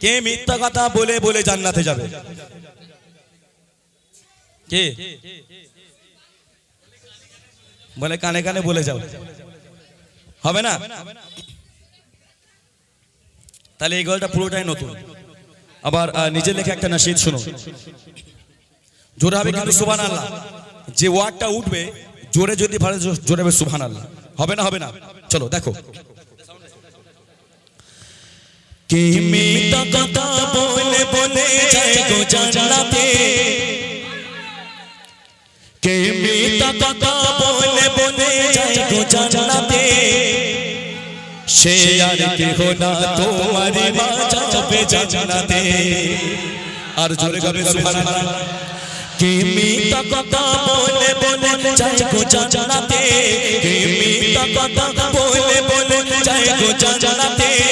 কে মিথ্যা কথা বলে বলে জান্নাতে যাবে? কে? বলে কানে কানে বলে যাও। হবে না? তাহলে এই গল্পটা পুরোটাই নতুন। আবার আহ, নিজে লেখা একটা নাসিদ শুনো। জোরে হবে কিন্তু সুবহান আল্লাহ যে ওয়ার্ডটা উঠবে জোরে যদি ভালো জোরে হবে সুবহান আল্লাহ হবে না হবে না? চলো দেখো। কে কথা বলে বলে যায় গো জান্নাতে। কে মিথ্যা কথা বলে বলে যায় গো জান্নাতে। সে আর কেহ না তোমারি মা যাবে জান্নাতে। আর জোরে গাবে সুবহানাল্লাহ। কে মিথ্যা কথা বলে বলে যায় গো জান্নাতে। কে কথা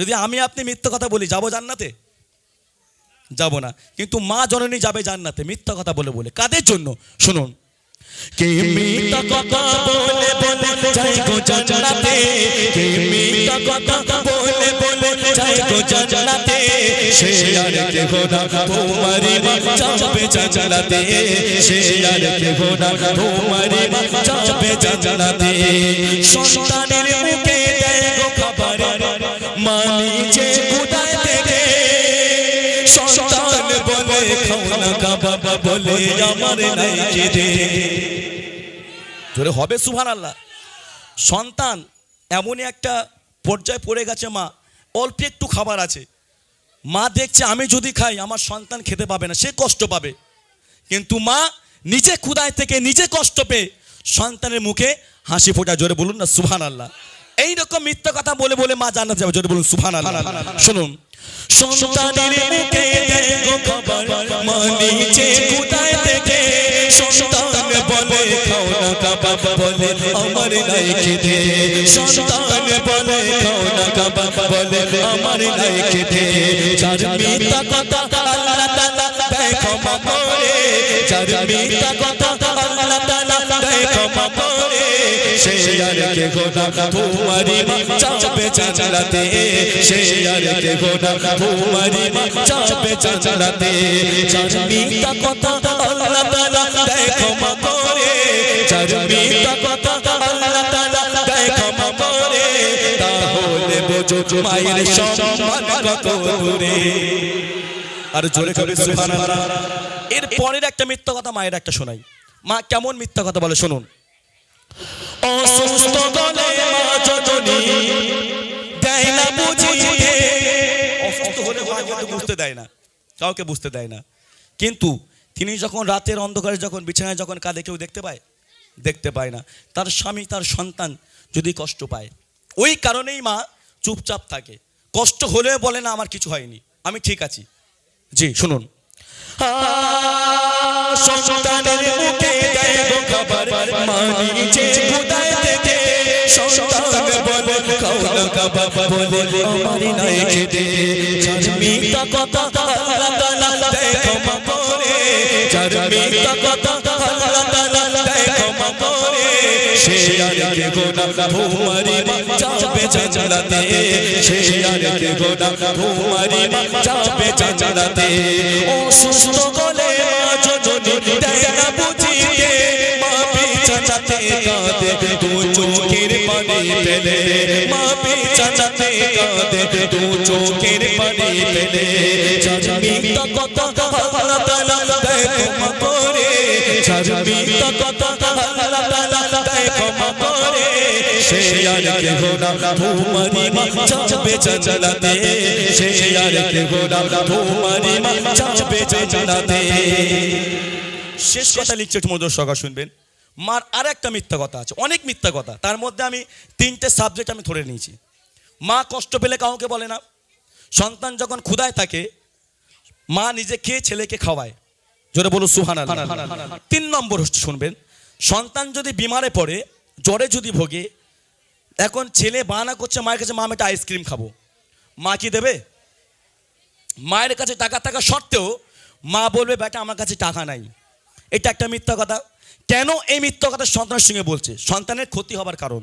যদি আমি আপনি মিথ্যা কথা বলি যাব জান্নাতে? যাব না। কিন্তু মা জননী যাবে জান্নাতে মিথ্যা কথা বলে বলে। কাদের জন্য? শুনুন। কে মিথ্যা কথা বলে বলে যায় গো জান্নাতে? কে মিথ্যা কথা বলে বলে যায় গো জান্নাতে? সে আর কেহ না তোমারি মা যাবে জান্নাতে। সে আর কেহ না তোমারি মা যাবে জান্নাতে। সন্তানের মুখে দেয় মা নিচে কুদায় থেকে সন্তান বলে খাও না কাবাবা বলে আমার নাই কেঁদে। জোরে হবে সুহান আল্লাহ সন্তান এমনই একটা পর্যায়ে পড়ে গেছে মা, অল্প একটু খাবার আছে। মা দেখছে আমি যদি খাই, আমার সন্তান খেতে পাবে না, সে কষ্ট পাবে। কিন্তু মা নিজে ক্ষুদায় থেকে নিজে কষ্ট পেয়ে সন্তানের মুখে হাসি ফোটা জোরে বলুন না সুহান আল্লাহ এইরকম মিথ্যা কথা বলে বলে মা জান্নাতে যাবে। জোরে বলুন আল্লাহ শুনুন কথা সে আর কে গোনা তোমারি চাপে চালাতে সে আর কে গোনা তোমারি চাপে চালাতে চার কথা আল্লাহ তাআলা দেয় ক্ষমা করে। চার কথা আল্লাহ তাআলা দেয় ক্ষমা করে। তাহলে বোঝো মায়ের সম্মান কত দূরে। আর জোরে কবে সুবহানাল্লাহ। এর পরের একটা মিথ্যা কথা মায়ের একটা শোনাই। মা কেমন মিথ্যা কথা বলে শুনুন। অসুস্থ গলে মা জননী দেয় না বুঝিয়ে অসুস্থ হলে মা কিন্তু বুঝতে দেয় না। কাউকে বুঝতে দেয় না। কিন্তু তিনি যখন রাতের অন্ধকারে যখন বিছানায় যখন কাঁদে, কেউ দেখতে পায়? দেখতে পায় না। তার স্বামী, তার সন্তান যদি কষ্ট পায়। ওই কারণেই মা চুপচাপ থাকে। কষ্ট হলেও বলে, না, আমার কিছু হয়নি। আমি ঠিক আছি। জি, শুনুন। সন্তানের মুখে দেয় গো খাবার। মা না কাবাব বলে আমার নাই খেতে চার মিথ্যা কথা আল্লাহ সুস্থ গলে কাঁদে, দু চোখের পানি বিছানাতে কাঁদে, দু চোখের পানি জান্নাতে শেষ কথা লিখছে মধুর সকা শুনবেন। মার আর একটা মিথ্যা কথা আছে অনেক মিথ্যা কথা। তার মধ্যে আমি তিনটে সাবজেক্ট আমি ধরে নিয়েছি। মা কষ্ট পেলে কাউকে বলে না। সন্তান যখন ক্ষুদায় থাকে মা নিজে খেয়ে ছেলেকে খাওয়ায়? জোরে বলো সুহান তিন নম্বর হচ্ছে শুনবেন সন্তান যদি বিমারে পড়ে জ্বরে যদি ভোগে এখন ছেলে বানা করছে মায়ের কাছে মা আমি একটা আইসক্রিম খাব। মা কি দেবে? মায়ের কাছে টাকা থাকা সত্ত্বেও মা বলবে বেটা আমার কাছে টাকা নাই। এটা একটা মিথ্যা কথা। কেন এই মিথ্যা কথা সন্তানের সঙ্গে বলছে? সন্তানের ক্ষতি হবার কারণ।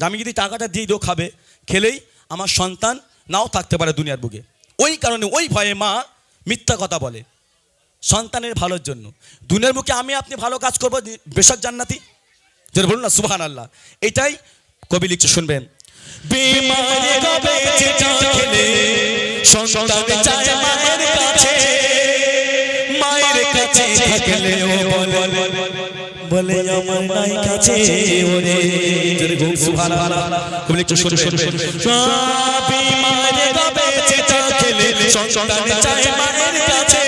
আমি যদি টাকাটা দিয়ে দিও খাবে, খেলেই আমার সন্তান নাও থাকতে পারে দুনিয়ার বুকে। ওই কারণে ওই ভয়ে মা মিথ্যা কথা বলে। সন্তানের ভালোর জন্য। দুনিয়ার বুকে আমি আপনি ভালো কাজ করব বেশক জান্নাতি? যেটা বলুন না সুবহান আল্লাহ এটাই কবি লিখছে, শুনবেন। সন্তান চায় মায়ের কাছে। কাছে থাকলে ও বলে বলে আমার নাই কাছে ওরে। যদি ঘুম সুবহানাল্লাহ কবি লিখছে শুনবেন বিমারে গবে চেঁচা খেলে সন্তান চায় মায়ের কাছে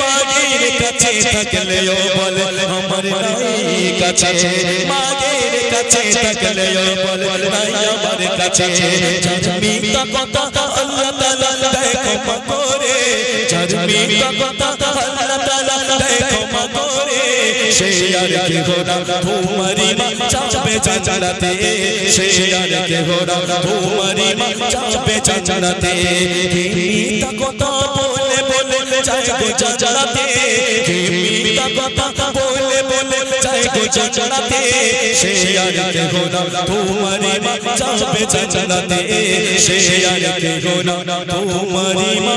মায়ের কাছে থাকলে ও বলে আমার নাই কাছে। মায়ের কাছে থাকলে ও বলে নাই আমার কাছে। মিথ্যা কথা আল্লাহ তাআলা দেখো করে মিথ্যা কথা সে আর কে গোনা তোমারি মা যাবে জান্নাতে সে আর কে গোনা তোমারি মা যাবে জান্নাতে মিথ্যা কথা বলে বলে যায় গো জান্নাতে মিথ্যা কথা বলে বলে যায় গো জান্নাতে সে আর কে গোনা তোমারি মা যাবে জান্নাতে সে আর কে গোনা তোমারি মা